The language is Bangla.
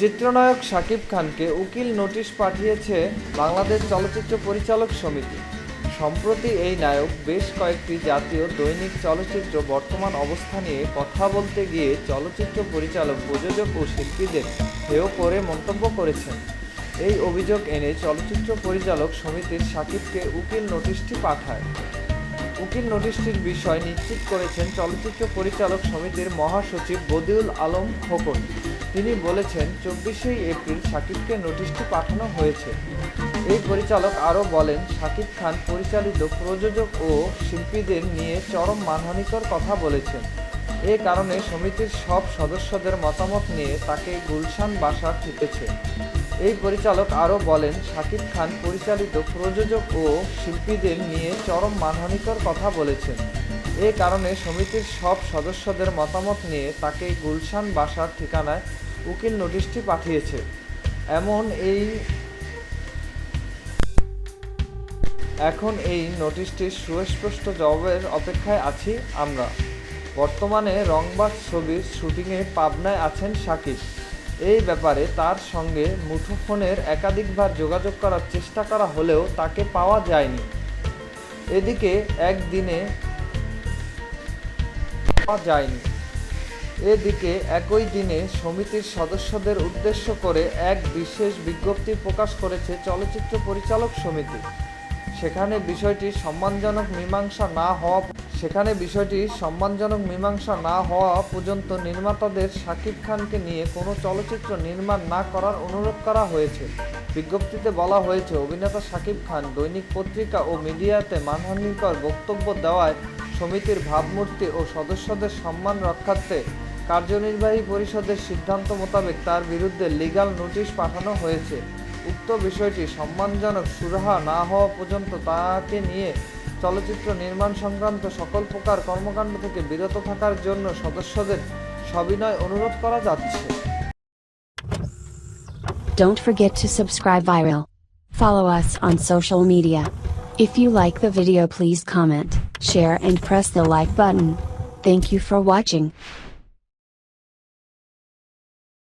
চিত্রনায়ক শাকিব খানকে উকিল নোটিশ পাঠিয়েছে বাংলাদেশ চলচ্চিত্র পরিচালক সমিতি। সম্প্রতি এই নায়ক বেশ কয়েকটি জাতীয় দৈনিক চলচ্চিত্র বর্তমান অবস্থা নিয়ে কথা বলতে গিয়ে চলচ্চিত্র পরিচালক, প্রযোজক ও শিল্পীদের হেয় করে মন্তব্য করেছেন। এই অভিযোগ এনে চলচ্চিত্র পরিচালক সমিতির শাকিবকে উকিল নোটিশটি পাঠায়। উকিল নোটিশটির বিষয় নিশ্চিত করেছেন চলচ্চিত্র পরিচালক সমিতির মহাসচিব বদিউল আলম খোকন। তিনি বলেছেন, চব্বিশে এপ্রিল শাকিবকে নোটিশটি পাঠানো হয়েছে। এই পরিচালক আরও বলেন শাকিব খান পরিচালিত প্রযোজক ও শিল্পীদের নিয়ে চরম মানহানিকর কথা বলেছেন। এ কারণে সমিতির সব সদস্যদের মতামত নিয়ে তাকে গুলশান বাসা ঠিকেছে এই পরিচালক আরও বলেন শাকিব খান পরিচালিত প্রযোজক ও শিল্পীদের নিয়ে চরম মানহানিকর কথা বলেছেন। এ কারণে সমিতির সব সদস্যদের মতামত নিয়ে তাকে গুলশান বাসার ঠিকানায় উকিল নোটিশটি পাঠিয়েছে। এমন এই এখন এই নোটিশটির সুস্পষ্ট জবাবের অপেক্ষায় আছি আমরা। বর্তমানে রংবাজ ছবির শুটিংয়ে পাবনায় আছেন শাকিব এই ব্যাপারে তার সঙ্গে মুঠোফোনের একাধিকবার যোগাযোগ করার চেষ্টা করা হলেও তাকে পাওয়া যায়নি। এদিকে একদিনে যায়নি। এদিকে একই দিনে সমিতির সদস্যদের উদ্দেশ্য করে এক বিশেষ বিজ্ঞপ্তি প্রকাশ করেছে চলচ্চিত্র পরিচালক সমিতি। সেখানে বিষয়টি সম্মানজনক মীমাংসা না হওয়া সেখানে বিষয়টি সম্মানজনক মীমাংসা না হওয়া পর্যন্ত নির্মাতাদের শাকিব খানকে নিয়ে কোনো চলচ্চিত্র নির্মাণ না করার অনুরোধ করা হয়েছে। বিজ্ঞপ্তিতে বলা হয়েছে, অভিনেতা শাকিব খান দৈনিক পত্রিকা ও মিডিয়াতে মানহানিকর বক্তব্য দেওয়ায় সমিতির ভাবমূর্তি ও সদস্যদের সম্মান রক্ষার্থে কার্যনির্বাহী পরিষদের সিদ্ধান্ত মোতাবেক তার বিরুদ্ধে লিগ্যাল নোটিশ পাঠানো হয়েছে উক্ত বিষয়টি সম্মানজনক সুরাহা না হওয়া পর্যন্ত তাকে নিয়ে চলচ্চিত্র নির্মাণ সংক্রান্ত সকল প্রকার কর্মকাণ্ড থেকে বিরত থাকার জন্য সদস্যদের সবিনয় অনুরোধ করা যাচ্ছে Don't forget to subscribe viral. Follow us on social media. If you like the video please comment, share and press the like button. Thank you for watching.